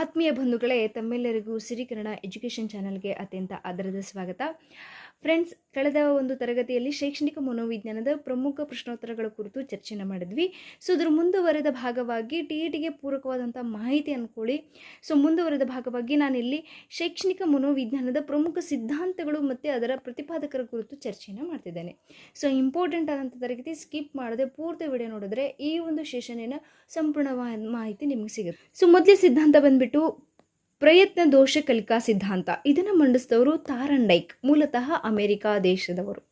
ಆತ್ಮೀಯ ಬಂಧುಗಳೇ ತಮ್ಮೆಲ್ಲರಿಗೂ ಸಿರಿ ಕನ್ನಡ ಎಜುಕೇಷನ್ ಚಾನಲ್ಗೆ ಅತ್ಯಂತ ಆದರದ ಸ್ವಾಗತ. ಫ್ರೆಂಡ್ಸ್ ಕಳೆದ ಒಂದು ತರಗತಿಯಲ್ಲಿ ಶೈಕ್ಷಣಿಕ ಮನೋವಿಜ್ಞಾನದ ಪ್ರಮುಖ ಪ್ರಶ್ನೋತ್ತರಗಳ ಕುರಿತು ಚರ್ಚೆನ ಮಾಡಿದ್ವಿ. ಸೊ ಅದರ ಮುಂದುವರೆದ ಭಾಗವಾಗಿ ಟಿ ಇ ಟಿಗೆ ಪೂರಕವಾದಂಥ ಮಾಹಿತಿ ಅಂದ್ಕೊಳ್ಳಿ ಸೊ ಮುಂದುವರೆದ ಭಾಗವಾಗಿ ನಾನಿಲ್ಲಿ ಶೈಕ್ಷಣಿಕ ಮನೋವಿಜ್ಞಾನದ ಪ್ರಮುಖ ಸಿದ್ಧಾಂತಗಳು ಮತ್ತು ಅದರ ಪ್ರತಿಪಾದಕರ ಕುರಿತು ಚರ್ಚೆಯನ್ನು ಮಾಡ್ತಿದ್ದೇನೆ. ಸೊ ಇಂಪಾರ್ಟೆಂಟ್ ಆದಂಥ ತರಗತಿ ಸ್ಕಿಪ್ ಮಾಡದೆ ಪೂರ್ತಿ ವಿಡಿಯೋ ನೋಡಿದ್ರೆ ಈ ಒಂದು ಸೆಷನಿನ ಸಂಪೂರ್ಣವಾದ ಮಾಹಿತಿ ನಿಮಗೆ ಸಿಗುತ್ತೆ. ಸೊ ಮೊದಲೇ ಸಿದ್ಧಾಂತ ಬಂದ್ಬಿಟ್ಟು ಪ್ರಯತ್ನ ದೋಷ ಕಲಿಕಾ ಸಿದ್ಧಾಂತ. ಇದನ್ನು ಮಂಡಿಸಿದವರು ತಾರಂಡೈಕ್ ಮೂಲತಃ ಅಮೆರಿಕಾ ದೇಶದವರು.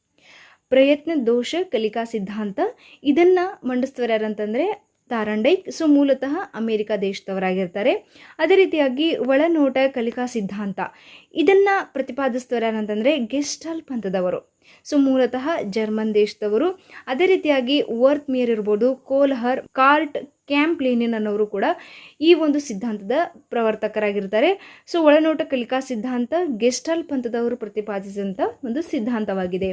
ಪ್ರಯತ್ನ ದೋಷ ಕಲಿಕಾ ಸಿದ್ಧಾಂತ ಇದನ್ನು ಮಂಡಿಸಿದವರು ಯಾರಂತಂದರೆ ತಾರಂಡೈಕ್. ಸೊ, ಮೂಲತಃ ಅಮೆರಿಕ ದೇಶದವರಾಗಿರ್ತಾರೆ. ಅದೇ ರೀತಿಯಾಗಿ ಒಳನೋಟ ಕಲಿಕಾ ಸಿದ್ಧಾಂತ. ಇದನ್ನು ಪ್ರತಿಪಾದಿಸಿದವರು ಯಾರಂತಂದರೆ ಗೆಸ್ಟಾಲ್ ಪಂಥದವರು. ಸೊ, ಮೂಲತಃ ಜರ್ಮನ್ ದೇಶದವರು. ಅದೇ ರೀತಿಯಾಗಿ ವರ್ತ್ ಮಿಯರ್ ಇರ್ಬೋದು, ಕೋಲ್ಹರ್, ಕಾರ್ಟ್ ಕ್ಯಾಂಪ್ ಲೇನಿನ್ ಅನ್ನೋರು ಕೂಡ ಈ ಒಂದು ಸಿದ್ಧಾಂತದ ಪ್ರವರ್ತಕರಾಗಿರ್ತಾರೆ. ಸೊ, ಒಳನೋಟ ಕಲಿಕಾ ಸಿದ್ಧಾಂತ ಗೆಸ್ಟಾಲ್ ಪಂಥದವರು ಪ್ರತಿಪಾದಿಸಿದಂಥ ಒಂದು ಸಿದ್ಧಾಂತವಾಗಿದೆ.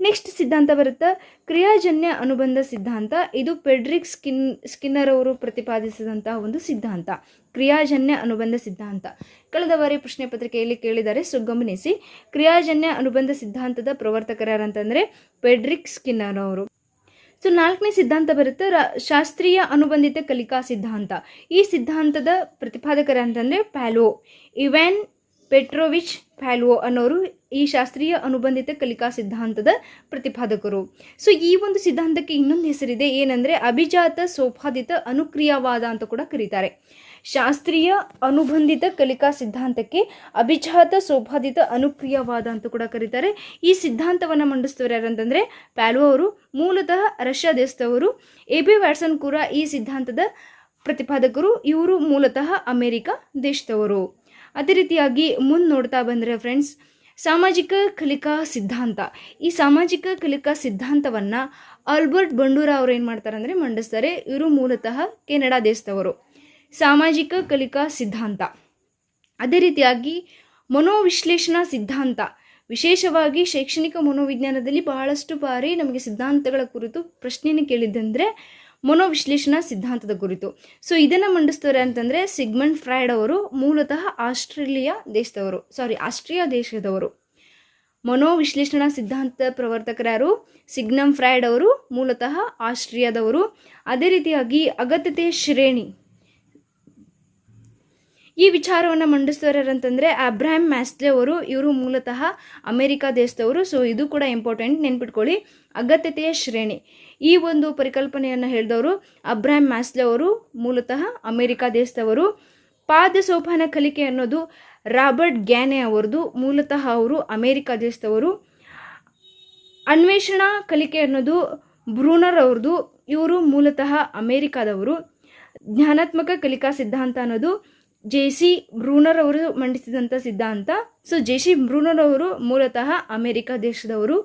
ನೆಕ್ಸ್ಟ್ ಸಿದ್ಧಾಂತ ಬರುತ್ತೆ. ಕ್ರಿಯಾಜನ್ಯ ಅನುಬಂಧ ಸಿದ್ಧಾಂತ. ಇದು ಪೆಡ್ರಿಕ್ ಸ್ಕಿನ್ ಸ್ಕಿನ್ನರ್ ಅವರು ಪ್ರತಿಪಾದಿಸಿದಂತಹ ಒಂದು ಸಿದ್ಧಾಂತ. ಕ್ರಿಯಾಜನ್ಯ ಅನುಬಂಧ ಸಿದ್ಧಾಂತ. ಕಳೆದ ಬಾರಿ ಪ್ರಶ್ನೆ ಪತ್ರಿಕೆಯಲ್ಲಿ ಕೇಳಿದ್ದಾರೆ ಸೊ ಗಮನಿಸಿ, ಕ್ರಿಯಾಜನ್ಯ ಅನುಬಂಧ ಸಿದ್ಧಾಂತದ ಪ್ರವರ್ತಕರು ಯಾರಂತಂದರೆ ಪೆಡ್ರಿಕ್ ಸ್ಕಿನ್ನರ್ ಅವರು ಸೊ ನಾಲ್ಕನೇ ಸಿದ್ಧಾಂತ ಬರುತ್ತೆ ಶಾಸ್ತ್ರೀಯ ಅನುಬಂಧಿತ ಕಲಿಕಾ ಸಿದ್ಧಾಂತ. ಈ ಸಿದ್ಧಾಂತದ ಪ್ರತಿಪಾದಕರು ಅಂತಂದರೆ ಪ್ಯಾಲೋ. ಇವ್ಯಾನ್ ಪೆಟ್ರೋವಿಚ್ ಪ್ಯಾಲ್ವೋ ಅನ್ನೋರು ಈ ಶಾಸ್ತ್ರೀಯ ಅನುಬಂಧಿತ ಕಲಿಕಾ ಸಿದ್ಧಾಂತದ ಪ್ರತಿಪಾದಕರು. ಸೊ ಈ ಒಂದು ಸಿದ್ಧಾಂತಕ್ಕೆ ಇನ್ನೊಂದು ಹೆಸರಿದೆ, ಏನಂದರೆ ಅಭಿಜಾತ ಸೋಪಾದಿತ ಅನುಕ್ರಿಯಾವಾದ ಅಂತ ಕೂಡ ಕರೀತಾರೆ. ಶಾಸ್ತ್ರೀಯ ಅನುಬಂಧಿತ ಕಲಿಕಾ ಸಿದ್ಧಾಂತಕ್ಕೆ ಅಭಿಜಾತ ಸೋಪಾದಿತ ಅನುಕ್ರಿಯವಾದ ಅಂತ ಕೂಡ ಕರೀತಾರೆ. ಈ ಸಿದ್ಧಾಂತವನ್ನು ಮಂಡಿಸಿದವರು ಯಾರಂತಂದರೆ ಪ್ಯಾಲ್ವೋ ಅವರು, ಮೂಲತಃ ರಷ್ಯಾ ದೇಶದವರು, ಎ ಬಿ ವ್ಯಾಟ್ಸನ್ ಕೂಡ ಈ ಸಿದ್ಧಾಂತದ ಪ್ರತಿಪಾದಕರು. ಇವರು ಮೂಲತಃ ಅಮೆರಿಕ ದೇಶದವರು. ಅದೇ ರೀತಿಯಾಗಿ ಮುಂದೆ ನೋಡ್ತಾ ಬಂದರೆ ಫ್ರೆಂಡ್ಸ್ ಸಾಮಾಜಿಕ ಕಲಿಕಾ ಸಿದ್ಧಾಂತ. ಈ ಸಾಮಾಜಿಕ ಕಲಿಕಾ ಸಿದ್ಧಾಂತವನ್ನು ಆಲ್ಬರ್ಟ್ ಬಂಡೂರ ಅವರು ಏನು ಮಾಡ್ತಾರೆ ಅಂದರೆ ಮಂಡಿಸ್ತಾರೆ. ಇವರು ಮೂಲತಃ ಕೆನಡಾ ದೇಶದವರು. ಸಾಮಾಜಿಕ ಕಲಿಕಾ ಸಿದ್ಧಾಂತ. ಅದೇ ರೀತಿಯಾಗಿ ಮನೋವಿಶ್ಲೇಷಣಾ ಸಿದ್ಧಾಂತ. ವಿಶೇಷವಾಗಿ ಶೈಕ್ಷಣಿಕ ಮನೋವಿಜ್ಞಾನದಲ್ಲಿ ಬಹಳಷ್ಟು ಬಾರಿ ನಮಗೆ ಸಿದ್ಧಾಂತಗಳ ಕುರಿತು ಪ್ರಶ್ನೆಯನ್ನು ಕೇಳಿದ್ದಂದರೆ ಮನೋವಿಶ್ಲೇಷಣಾ ಸಿದ್ಧಾಂತದ ಕುರಿತು ಸೊ ಇದನ್ನು ಮಂಡಿಸ್ತಾರೆ ಅಂತಂದರೆ ಸಿಗ್ಮಂಡ್ ಫ್ರೈಡ್ ಅವರು ಮೂಲತಃ ಆಸ್ಟ್ರೇಲಿಯಾ ದೇಶದವರು ಸಾರಿ ಆಸ್ಟ್ರಿಯಾ ದೇಶದವರು. ಮನೋವಿಶ್ಲೇಷಣಾ ಸಿದ್ಧಾಂತ ಪ್ರವರ್ತಕರಾರು ಸಿಗ್ನಮ್ ಫ್ರೈಡ್ ಅವರು ಮೂಲತಃ ಆಸ್ಟ್ರಿಯಾದವರು. ಅದೇ ರೀತಿಯಾಗಿ ಅಗತ್ಯತೆಯ ಶ್ರೇಣಿ ಈ ವಿಚಾರವನ್ನು ಮಂಡಿಸ್ತಾರೆ ಅಂತಂದರೆ ಅಬ್ರಾಹಿಂ ಮ್ಯಾಸ್ಲೆ ಅವರು, ಇವರು ಮೂಲತಃ ಅಮೆರಿಕಾ ದೇಶದವರು ಸೊ ಇದು ಕೂಡ ಇಂಪಾರ್ಟೆಂಟ್ ನೆನ್ಪಿಟ್ಕೊಳ್ಳಿ. ಅಗತ್ಯತೆಯ ಶ್ರೇಣಿ. ಈ ಒಂದು ಪರಿಕಲ್ಪನೆಯನ್ನು ಹೇಳಿದವರು ಅಬ್ರಾಹಿಂ ಮ್ಯಾಸ್ಲೆ ಅವರು, ಮೂಲತಃ ಅಮೆರಿಕಾ ದೇಶದವರು. ಪಾದ ಸೋಪಾನ ಕಲಿಕೆ ಅನ್ನೋದು ರಾಬರ್ಟ್ ಗ್ಯಾನೆ ಅವರದು ಮೂಲತಃ ಅವರು ಅಮೇರಿಕಾ ದೇಶದವರು. ಅನ್ವೇಷಣಾ ಕಲಿಕೆ ಅನ್ನೋದು ಬ್ರೂನರ್ ಅವ್ರದ್ದು, ಇವರು ಮೂಲತಃ ಅಮೇರಿಕಾದವರು. ಜ್ಞಾನಾತ್ಮಕ ಕಲಿಕಾ ಸಿದ್ಧಾಂತ ಅನ್ನೋದು ಜೆ ಸಿ ಬ್ರೂನರ್ ಅವರು ಮಂಡಿಸಿದಂಥ ಸಿದ್ಧಾಂತ. ಸೊ ಜೆ ಸಿ ಬ್ರೂನರ್ ಅವರು ಮೂಲತಃ ಅಮೆರಿಕ ದೇಶದವರು.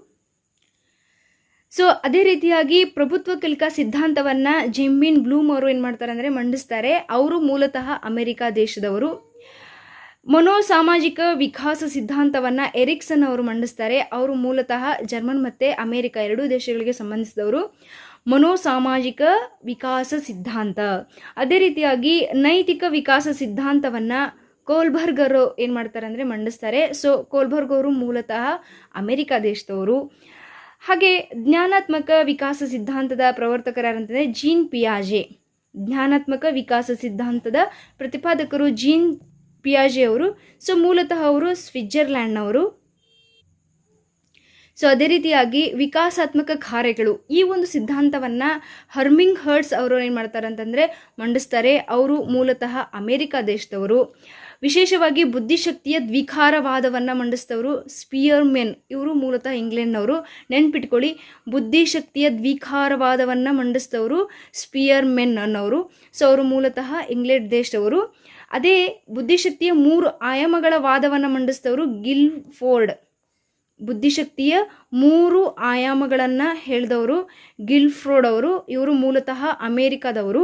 ಸೊ ಅದೇ ರೀತಿಯಾಗಿ ಪ್ರಭುತ್ವ ಕಲಿಕಾ ಸಿದ್ಧಾಂತವನ್ನು ಜೆಮ್ಮಿನ್ ಬ್ಲೂಮ್ ಅವರು ಏನು ಮಾಡ್ತಾರೆ ಅಂದರೆ ಮಂಡಿಸ್ತಾರೆ. ಅವರು ಮೂಲತಃ ಅಮೆರಿಕ ದೇಶದವರು. ಮನೋಸಾಮಾಜಿಕ ವಿಕಾಸ ಸಿದ್ಧಾಂತವನ್ನು ಎರಿಕ್ಸನ್ ಅವರು ಮಂಡಿಸ್ತಾರೆ. ಅವರು ಮೂಲತಃ ಜರ್ಮನ್ ಮತ್ತು ಅಮೆರಿಕ ಎರಡೂ ದೇಶಗಳಿಗೆ ಸಂಬಂಧಿಸಿದವರು. ಮನೋಸಾಮಾಜಿಕ ವಿಕಾಸ ಸಿದ್ಧಾಂತ. ಅದೇ ರೀತಿಯಾಗಿ ನೈತಿಕ ವಿಕಾಸ ಸಿದ್ಧಾಂತವನ್ನು ಕೋಲ್ಬರ್ಗರು ಏನು ಮಾಡ್ತಾರೆ ಅಂದರೆ ಮಂಡಿಸ್ತಾರೆ. ಸೊ ಕೋಲ್ಬರ್ಗ್ ಅವರು ಮೂಲತಃ ಅಮೆರಿಕ ದೇಶದವರು. ಹಾಗೆ ಜ್ಞಾನಾತ್ಮಕ ವಿಕಾಸ ಸಿದ್ಧಾಂತದ ಪ್ರವರ್ತಕರಂತಂದರೆ ಜೀನ್ ಪಿಯಾಜೆ. ಜ್ಞಾನಾತ್ಮಕ ವಿಕಾಸ ಸಿದ್ಧಾಂತದ ಪ್ರತಿಪಾದಕರು ಜೀನ್ ಪಿಯಾಜೆ ಅವರು ಸೊ ಮೂಲತಃ ಅವರು ಸ್ವಿಟ್ಜರ್ಲ್ಯಾಂಡ್ನವರು. ಸೊ ಅದೇ ರೀತಿಯಾಗಿ ವಿಕಾಸಾತ್ಮಕ ಕಾರ್ಯಗಳು ಈ ಒಂದು ಸಿದ್ಧಾಂತವನ್ನು ಹರ್ಮಿಂಗ್ ಹರ್ಟ್ಸ್ ಅವರು ಏನು ಮಾಡ್ತಾರೆ ಅಂತಂದರೆ ಮಂಡಿಸ್ತಾರೆ. ಅವರು ಮೂಲತಃ ಅಮೇರಿಕಾ ದೇಶದವರು. ವಿಶೇಷವಾಗಿ ಬುದ್ಧಿಶಕ್ತಿಯ ದ್ವಿಕಾರವಾದವನ್ನು ಮಂಡಿಸಿದವರು ಸ್ಪಿಯರ್ಮೆನ್. ಇವರು ಮೂಲತಃ ಇಂಗ್ಲೆಂಡ್ನವರು. ನೆನ್ಪಿಟ್ಕೊಳ್ಳಿ, ಬುದ್ಧಿಶಕ್ತಿಯ ದ್ವಿಕಾರವಾದವನ್ನು ಮಂಡಿಸಿದವರು ಸ್ಪಿಯರ್ಮೆನ್ ಅನ್ನೋರು. ಸೊ ಅವರು ಮೂಲತಃ ಇಂಗ್ಲೆಂಡ್ ದೇಶದವರು. ಅದೇ ಬುದ್ಧಿಶಕ್ತಿಯ ಮೂರು ಆಯಾಮಗಳ ವಾದವನ್ನು ಮಂಡಿಸಿದವರು ಗಿಲ್ ಫೋರ್ಡ್ ಬುದ್ಧಿಶಕ್ತಿಯ ಮೂರು ಆಯಾಮಗಳನ್ನು ಹೇಳಿದವರು ಗಿಲ್ಫ್ರೋಡ್ ಅವರು. ಇವರು ಮೂಲತಃ ಅಮೇರಿಕಾದವರು.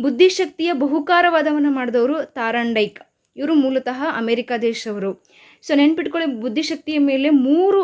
ಬುದ್ಧಿಶಕ್ತಿಯ ಬಹುಕಾರವಾದವನ್ನು ಮಾಡಿದವರು ತಾರಂಡೈಕ್. ಇವರು ಮೂಲತಃ ಅಮೇರಿಕಾ ದೇಶದವರು. ಸೊ ನೆನ್ಪಿಟ್ಕೊಳ್ಳಿ ಬುದ್ಧಿಶಕ್ತಿಯ ಮೇಲೆ ಮೂರು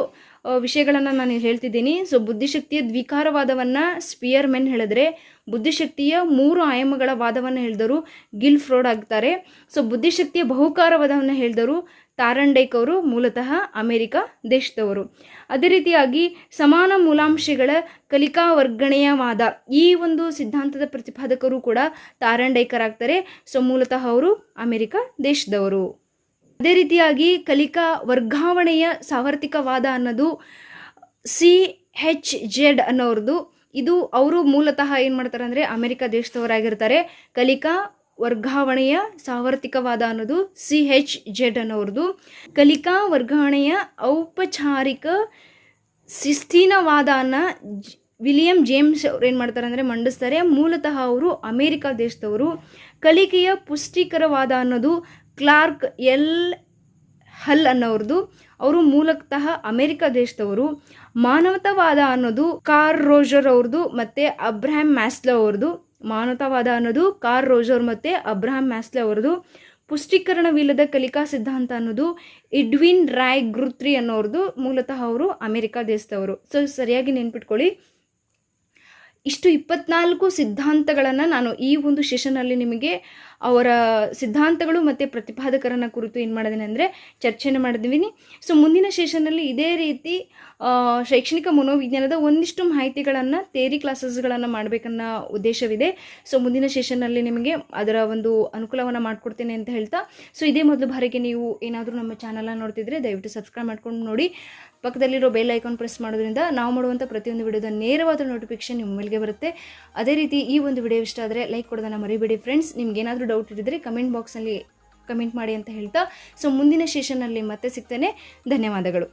ವಿಷಯಗಳನ್ನು ನಾನು ಹೇಳ್ತಿದ್ದೀನಿ. ಸೊ ಬುದ್ಧಿಶಕ್ತಿಯ ದ್ವಿಕಾರವಾದವನ್ನು ಸ್ಪಿಯರ್ ಮೆನ್ ಹೇಳಿದ್ರೆ ಬುದ್ಧಿಶಕ್ತಿಯ ಮೂರು ಆಯಾಮಗಳ ವಾದವನ್ನು ಹೇಳಿದವರು ಗಿಲ್ ಫ್ರೋಡ್ ಆಗ್ತಾರೆ. ಸೊ ಬುದ್ಧಿಶಕ್ತಿಯ ಬಹುಕಾರವಾದವನ್ನು ಹೇಳಿದವರು ತಾರಂಡೇಕ್ ಅವರು ಮೂಲತಃ ಅಮೆರಿಕ ದೇಶದವರು. ಅದೇ ರೀತಿಯಾಗಿ ಸಮಾನ ಮೂಲಾಂಶಗಳ ಕಲಿಕಾ ವರ್ಗಣೆಯವಾದ ಈ ಒಂದು ಸಿದ್ಧಾಂತದ ಪ್ರತಿಪಾದಕರು ಕೂಡ ತಾರಂಡೇಕರಾಗ್ತಾರೆ. ಸೊ, ಮೂಲತಃ ಅವರು ಅಮೆರಿಕ ದೇಶದವರು. ಅದೇ ರೀತಿಯಾಗಿ ಕಲಿಕಾ ವರ್ಗಾವಣೆಯ ಸಾವರ್ತಿಕವಾದ ಅನ್ನೋದು ಸಿ ಹೆಚ್ ಜೆಡ್ ಅನ್ನೋರದು. ಇದು ಅವರು ಮೂಲತಃ ಏನು ಮಾಡ್ತಾರೆ ಅಂದರೆ ಅಮೆರಿಕ ದೇಶದವರಾಗಿರ್ತಾರೆ. ಕಲಿಕಾ ವರ್ಗಾವಣೆಯ ಸಾರ್ವತ್ರಿಕವಾದ ಅನ್ನೋದು ಸಿ ಹೆಚ್ ಜೆಡ್ ಅನ್ನೋರ್ದು. ಕಲಿಕಾ ವರ್ಗಾವಣೆಯ ಔಪಚಾರಿಕ ಶಿಸ್ತಿನವಾದನ ಜ್- ವಿಲಿಯಂ ಜೇಮ್ಸ್ ಅವ್ರು ಏನು ಮಾಡ್ತಾರೆ ಅಂದರೆ ಮಂಡಿಸ್ತಾರೆ. ಮೂಲತಃ ಅವರು ಅಮೇರಿಕ ದೇಶದವರು. ಕಲಿಕೆಯ ಪುಷ್ಟಿಕರವಾದ ಅನ್ನೋದು ಕ್ಲಾರ್ಕ್ ಎಲ್ ಹಲ್ ಅನ್ನೋರ್ದು. ಅವರು ಮೂಲತಃ ಅಮೇರಿಕ ದೇಶದವರು. ಮಾನವತಾವಾದ ಅನ್ನೋದು ಕಾರ್ ರೋಜರ್ ಅವ್ರದ್ದು ಮತ್ತು ಅಬ್ರಹಾಂ ಮ್ಯಾಸ್ಲೋ ಅವ್ರದ್ದು ಮಾನವತಾವಾದ ಅನ್ನೋದು ಕಾರ್ ರೋಜೋರ್ ಮತ್ತು ಅಬ್ರಹಾಂ ಮ್ಯಾಸ್ಲೆ ಅವ್ರದ್ದು. ಪುಷ್ಟೀಕರಣವಿಲ್ಲದ ಕಲಿಕಾ ಸಿದ್ಧಾಂತ ಅನ್ನೋದು ಇಡ್ವಿನ್ ರಾಯ್ ಗೃತ್ರಿ ಅನ್ನೋರ್ದು. ಮೂಲತಃ ಅವರು ಅಮೆರಿಕಾ ದೇಶದವರು. ಸೊ ಸರಿಯಾಗಿ ನೆನ್ಪಿಟ್ಕೊಳ್ಳಿ. ಇಷ್ಟು ಇಪ್ಪತ್ನಾಲ್ಕು ಸಿದ್ಧಾಂತಗಳನ್ನು ನಾನು ಈ ಒಂದು ಸೆಷನಲ್ಲಿ ನಿಮಗೆ ಅವರ ಸಿದ್ಧಾಂತಗಳು ಮತ್ತು ಪ್ರತಿಪಾದಕರನ್ನ ಕುರಿತು ಏನು ಮಾಡಿದ್ದೀನಿ ಅಂದರೆ ಚರ್ಚೆನ ಮಾಡಿದ್ದೀನಿ ಸೊ ಮುಂದಿನ ಸೆಷನ್ನಲ್ಲಿ ಇದೇ ರೀತಿ ಶೈಕ್ಷಣಿಕ ಮನೋವಿಜ್ಞಾನದ ಒಂದಿಷ್ಟು ಮಾಹಿತಿಗಳನ್ನು ತೇರಿ ಕ್ಲಾಸಸ್ಗಳನ್ನು ಮಾಡಬೇಕನ್ನೋ ಉದ್ದೇಶವಿದೆ. ಸೊ ಮುಂದಿನ ಸೆಷನ್ನಲ್ಲಿ ನಿಮಗೆ ಅದರ ಒಂದು ಅನುಕೂಲವನ್ನು ಮಾಡಿಕೊಡ್ತೇನೆ ಅಂತ ಹೇಳ್ತಾ. ಸೊ ಇದೇ ಮೊದಲು ಬಾರಿಗೆ ನೀವು ಏನಾದರೂ ನಮ್ಮ ಚಾನಲನ್ನು ನೋಡ್ತಿದ್ರೆ ದಯವಿಟ್ಟು ಸಬ್ಸ್ಕ್ರೈಬ್ ಮಾಡ್ಕೊಂಡು ನೋಡಿ. ಪಕ್ಕದಲ್ಲಿರೋ ಬೆಲ್ ಐಕಾನ್ ಪ್ರೆಸ್ ಮಾಡೋದ್ರಿಂದ ನಾವು ಮಾಡುವಂಥ ಪ್ರತಿಯೊಂದು ವಿಡಿಯೋದ ನೇರವಾದ ನೋಟಿಫಿಕೇಶನ್ ನಿಮ್ಮ ಮೇಲೆ ಬರುತ್ತೆ. ಅದೇ ರೀತಿ ಈ ಒಂದು ವಿಡಿಯೋ ಇಷ್ಟ ಆದರೆ ಲೈಕ್ ಕೊಡೋದನ್ನು ಮರಿಬೇಡಿ ಫ್ರೆಂಡ್ಸ್ ನಿಮ್ಗೆ ಏನಾದರೂ ಡೌಟ್ ಇದ್ದರೆ ಕಮೆಂಟ್ ಬಾಕ್ಸಲ್ಲಿ ಕಮೆಂಟ್ ಮಾಡಿ ಅಂತ ಹೇಳ್ತಾ ಸೊ ಮುಂದಿನ ಸೆಷನ್ನಲ್ಲಿ ಮತ್ತೆ ಸಿಗ್ತೇನೆ. ಧನ್ಯವಾದಗಳು.